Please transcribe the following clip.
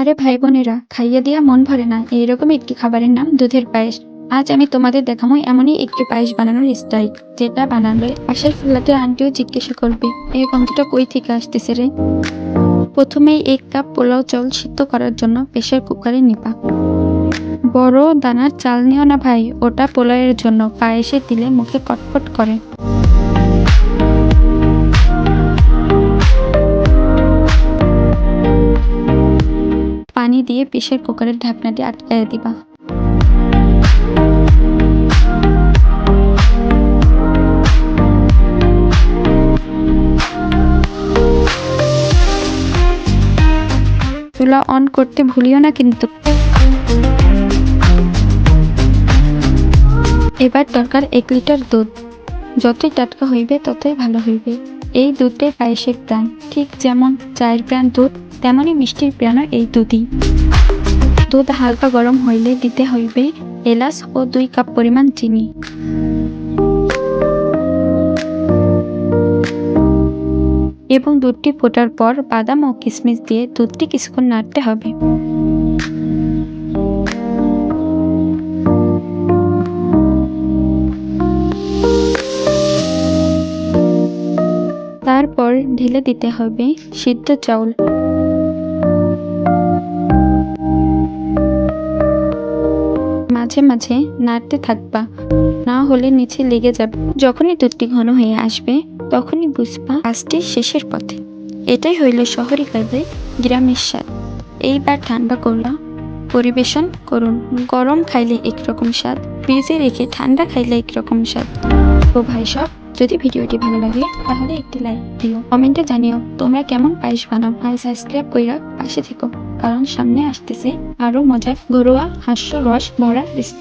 আরে ভাই বোনেরা, খাইয়ে দিয়া মন ভরে না এইরকম একটি খাবারের নাম দুধের পায়েস। আজ আমি তোমাদের দেখাবো এমনই একটি পায়েস বানানোর স্টাইল যেটা বানালে আশার ফুলাতে আন্টিও জিজ্ঞাসা করবে এই গন্ধটা কই থেকে আসতেছে রে? প্রথমেই এক কাপ পোলাও চাউল সিদ্ধ করার জন্য প্রেশার কুকারে নিবা। বড় দানার চাল নিও না ভাই, ওটা পোলাওয়ের জন্য, পায়েসে দিলে মুখে কটকট করে। পানি দিয়ে প্রেশার কুকারের ঢাকনাটি আটকায় দিবা। চুলা অন করতে ভুলিও না কিন্তু। এবার দরকার এক লিটার দুধ। যতই টাটকা হইবে, ততই ভালো হইবে। এই দুধটাই পায়েসের প্রাণ। ঠিক যেমন চায়ের প্রাণ দুধ, তেমনই মিষ্টির প্রাণও এই দুধই। দুধ হালকা গরম হইলে দিতে হইবে এলাচ ও দুই কাপ পরিমাণ চিনি। এবং দুধটি ফোটার পর বাদাম ও কিশমিশ দিয়ে দুধটি কিছুক্ষণ নাড়তে হবে। ঢেলে দিতে হবে। সিদ্ধ চাউল। মাঝে মাঝে নাড়তে থাকবা। না হলে নিচে লেগে যাবে। যখনই দুধটি ঘন হয়ে আসবে, তখনই বুঝবা কাজটি শেষের পথে। এটাই হইল শহরি কাজে গ্রামের স্বাদ। এইবার ঠান্ডা করলা পরিবেশন করুন। গরম খাইলে একরকম স্বাদ ফ্রিজে রেখে ঠান্ডা খাইলে একরকম স্বাদ। তো ভাই সব যদি ভিডিওটি ভালো লাগে, তাহলে একটি লাইক দিও। কমেন্টে জানিও তোমরা কেমন পায়েস বানাও। আর সাবস্ক্রাইব কইরা পাশে থেকো, কারণ সামনে আসতেছে আরও মজার ঘরোয়া হাস্য রস ভরা রেসিপি